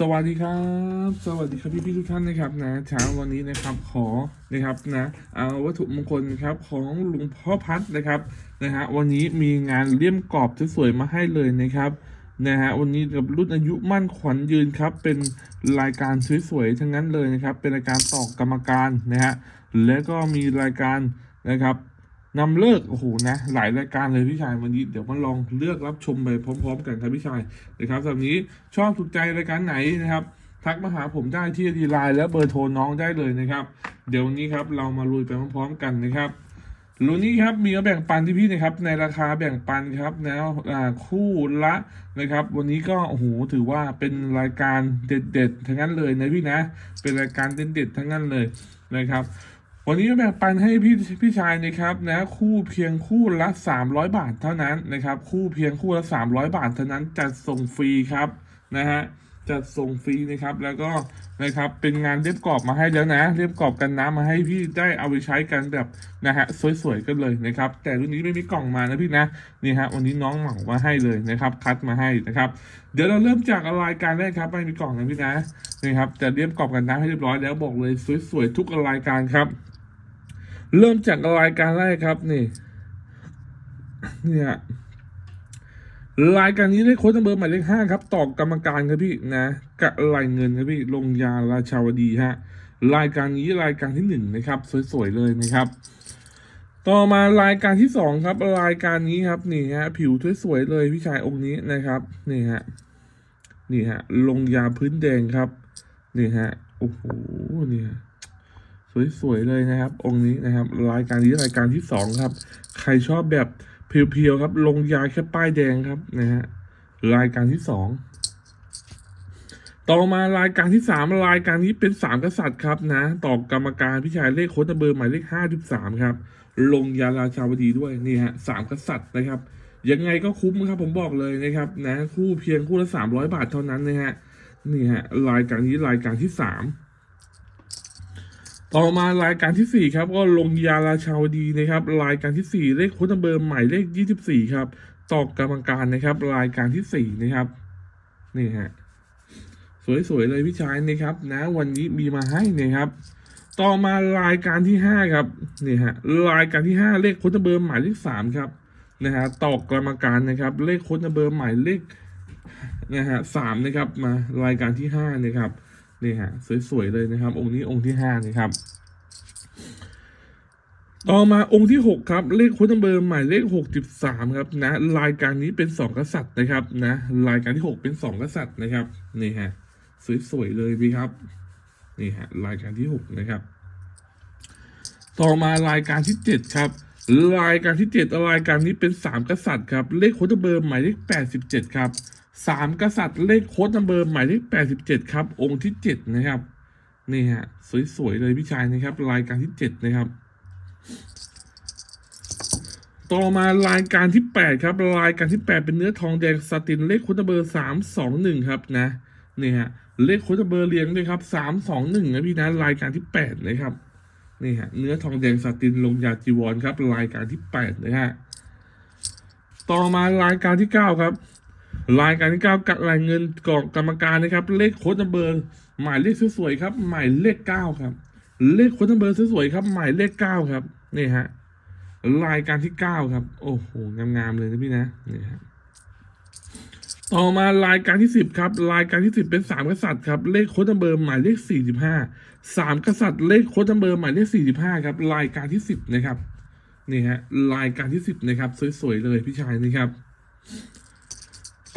สวัสดีครับ สวัสดีครับพี่พี่ๆทุกท่านนะครับนะเช้าวันนี้นะครับขอนะครับนะเอาวัตถุมงคลครับของหลวงพ่อพัดนะครับนะฮะวันนี้มีงานเลี่ยมกรอบสวยๆมาให้เลยนะครับนะฮะวันนี้กับรุ่นอายุมั่นขวัญยืนครับ เป็นรายการสวยๆทั้งนั้นเลยนะครับ เป็นรายการตอกกรรมการนะฮะและก็มีรายการนะครับ นำเลิกโอ้โหนะหลายรายการเลยพี่ชายวันนี้เดี๋ยวมาลองเลือกรับชมไปพร้อม ๆ กันครับพี่ชายนะครับสำหรับนี้ชอบถูกใจรายการไหนนะครับ ทักมาหาผมได้ที่ดีไลน์และเบอร์โทรน้องได้เลยนะครับ เดี๋ยววันนี้ครับเรามาลุยไปพร้อมๆกันนะครับรุ่นนี้ครับมีมาแบ่งปันที่พี่นะครับ ในราคาแบ่งปันครับแล้วคู่ละนะครับ วันนี้ก็โอ้โหถือว่าเป็นรายการเด็ดๆทั้งนั้นเลยนะพี่นะ เป็นรายการเด็ดๆทั้งนั้นเลยนะครับ วันนี้แบ่งปันให้พี่พี่ชายนะครับนะคู่เพียงคู่ละ 300 บาทเท่านั้นนะครับ คู่เพียงคู่ละ 300 บาทเท่านั้นจัดส่งฟรีครับนะฮะจัดส่งฟรีนะครับแล้วก็นะครับเป็นงานเรียบกรอบมาให้แล้วนะ เรียบกรอบกันน้ำมาให้พี่ได้เอาไปใช้กันแบบนะฮะสวยๆกันเลยนะครับ แต่รุ่นนี้ไม่มีกล่องมานะพี่นะนี่ฮะวันนี้น้องเหมามาให้เลยนะครับ คัดมาให้นะครับ เดี๋ยวเราเริ่มจากรายการแรกครับไม่มีกล่องนะพี่นะนี่ครับจะเรียบกรอบกันน้ำให้เรียบร้อยแล้วบอกเลยสวยๆทุกรายการครับ เริ่มจากรายการแรกครับนี่ เนี่ยรายการนี้ได้โค้ดเบอร์หมายเลขห้าครับต่อกรรมการครับพี่นะกะรายเงินครับพี่ลงยาราชาวดีฮะรายการนี้รายการที่หนึ่งนะครับ สวยๆเลยนะครับ ต่อมารายการที่สองครับ รายการนี้ครับนี่ฮะผิวสวยๆเลยพี่ชายองค์นี้นะครับนี่ฮะนี่ฮะลงยาพื้นแดงครับนี่ฮะโอ้โหนี่ฮะ สวยๆเลยนะครับ องค์นี้นะครับ รายการนี้รายการที่สองครับ ใครชอบแบบเพียวๆครับ ลงยาแค่ป้ายแดงครับนะฮะรายการที่สองต่อมารายการที่สามรายการนี้เป็นสามกษัตริย์ครับนะต่อกรรมการพี่ชายเลขโค้ดเบอร์หมายเลขห้าสิบสามครับ ลงยาราชาวดีด้วยนี่ฮะสามกษัตริย์นะครับ ยังไงก็คุ้มครับผมบอกเลยนะครับนะคู่เพียงคู่ละสามร้อยบาทเท่านั้นนะฮะนี่ฮะรายการนี้รายการที่สาม ต่อมารายการที่สี่ครับ ก็ลงยาราชาวดีนะครับ รายการที่สี่เลขโค้ดเบอร์หมายเลขยี่สิบสี่ครับตอกกรรมการนะครับ รายการที่สี่นะครับ นี่ฮะสวยๆเลยพี่ชายนะครับ นะวันนี้มีมาให้นะครับ ต่อมารายการที่ห้าครับนี่ฮะรายการที่ห้าเลขโค้ดเบอร์หมายเลขสามครับนะฮะตอกกรรมการนะครับ เลขโค้ดเบอร์หมายเลขนะฮะสามนะครับมารายการที่ห้านะครับ นี่ฮะสวยๆเลยนะครับ องค์นี้องค์ที่ห้านะครับ ต่อมาองค์ที่หกครับ เลขโค้ดเบอร์หมายเลขหกสิบสามครับนะรายการนี้เป็นสองกษัตริย์นะครับนะรายการที่หกเป็นสองกษัตริย์นะครับนี่ฮะสวยๆเลยพี่ครับนี่ฮะรายการที่หกนะครับ ต่อมารายการที่เจ็ดครับรายการที่เจ็ดรายการนี้เป็นสามกษัตริย์ครับ เลขโค้ดเบอร์หมายเลขแปดสิบเจ็ดครับ สามกษัตริย์เลขโค้ดนัมเบอร์หมายเลขแปดสิบเจ็ดครับ องค์ที่เจ็ดนะครับ นี่ฮะ สวยๆเลยพี่ชายนะครับ รายการที่เจ็ดนะครับ ต่อมารายการที่แปดครับ รายการที่แปดเป็นเนื้อทองแดงสตินเลขโค้ดนัมเบอร์สามสองหนึ่งครับนะนี่ฮะเลขโค้ดนัมเบอร์เรียงด้วยครับสามสองหนึ่งนะพี่นะรายการที่แปดนะครับนี่ฮะเนื้อทองแดงสตินลงยาจีวรครับ รายการที่แปดนะฮะต่อมารายการที่เก้าครับ รายการที่เก้ากัดรายเงินกองกรรมการนะครับ เลขโค้ดนัมเบอร์ หมายเลขสวยๆครับ หมายเลขเก้าครับ เลขโค้ดนัมเบอร์สวยๆครับ หมายเลขเก้าครับ นี่ฮะ รายการที่เก้าครับ โอ้โห งามๆเลยนะพี่นะ นี่ฮะ ต่อมารายการที่สิบครับ รายการที่สิบเป็นสามกษัตริย์ครับ เลขโค้ดนัมเบอร์หมายเลขสี่สิบห้า สามกษัตริย์ เลขโค้ดนัมเบอร์หมายเลขสี่สิบห้าครับ รายการที่สิบนะครับ นี่ฮะ รายการที่สิบนะครับ สวยๆเลยพี่ชายนี่ครับ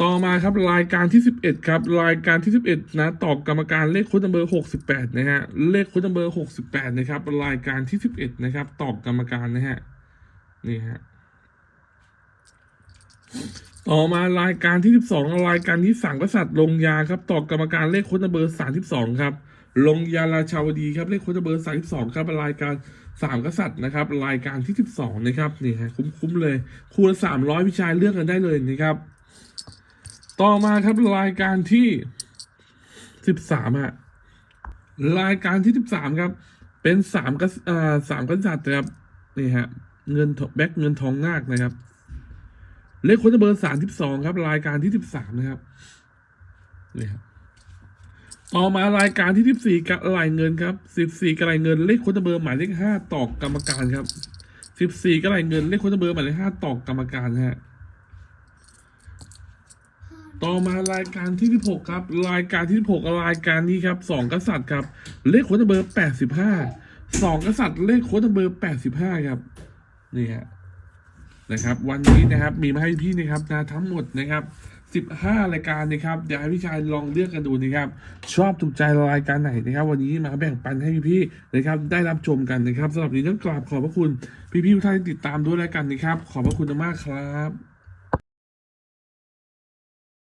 ต่อมาครับรายการที่สิบเอ็ดครับ รายการที่สิบเอ็ดนะตอบกรรมการเลขโค้ดนัมเบอร์หกสิบแปดนะฮะเลขโค้ดนัมเบอร์หกสิบแปดนะครับ รายการที่สิบเอ็ดนะครับ ตอบกรรมการนะฮะนี่ฮะต่อมารายการที่สิบสองรายการที่สามกษัตริย์ลงยาครับตอบกรรมการเลขโค้ดนัมเบอร์สามสิบสองครับ ลงยาราชาวดีครับเลขโค้ดนัมเบอร์สามสิบสองครับรายการสามกษัตริย์นะครับ รายการที่สิบสองนะครับนี่ฮะคุ้มๆเลย คูณสามร้อยพี่ชายเลือกกันได้เลยนะครับ ต่อมาครับรายการที่สิบสามฮะรายการที่สิบสามครับ เป็นสามกษอ่าสามกษัตริย์นะครับนี่ฮะเงินแบ็คเงินทองนาคนะครับ เลขค้ดเบอร์สามสิบสองครับ รายการที่สิบสามนะครับนี่ครับต่อมารายการที่สิบสี่กระไรเงินครับสิบสี่กระไรเงินเลขค้ดเบอร์หมายเลขห้าตอกกรรมการครับสิบสี่กระไรเงินเลขค้ดเบอร์หมายเลขห้าต่อกรรมการฮะ ต่อมารายการที่สิบหกครับ รายการที่สิบหกรายการนี้ครับสองกษัตริย์ครับ เลขโค้ดเบอร์แปดสิบห้าสองกษัตริย์เลขโค้ดเบอร์แปดสิบห้าครับ นี่ฮะนะครับ วันนี้นะครับมีมาให้พี่นะครับนะทั้งหมดนะครับ15 รายการนะครับเดี๋ยวให้พี่ชายลองเลือกกันดูนะครับ ชอบถูกใจรายการไหนนะครับ วันนี้มาแบ่งปันให้พี่ๆนะครับ ได้รับชมกันนะครับสำหรับนี้ต้องกราบขอบพระคุณพี่ๆทุกท่านที่ติดตามด้วยแล้วกันนะครับ ขอบพระคุณมากครับ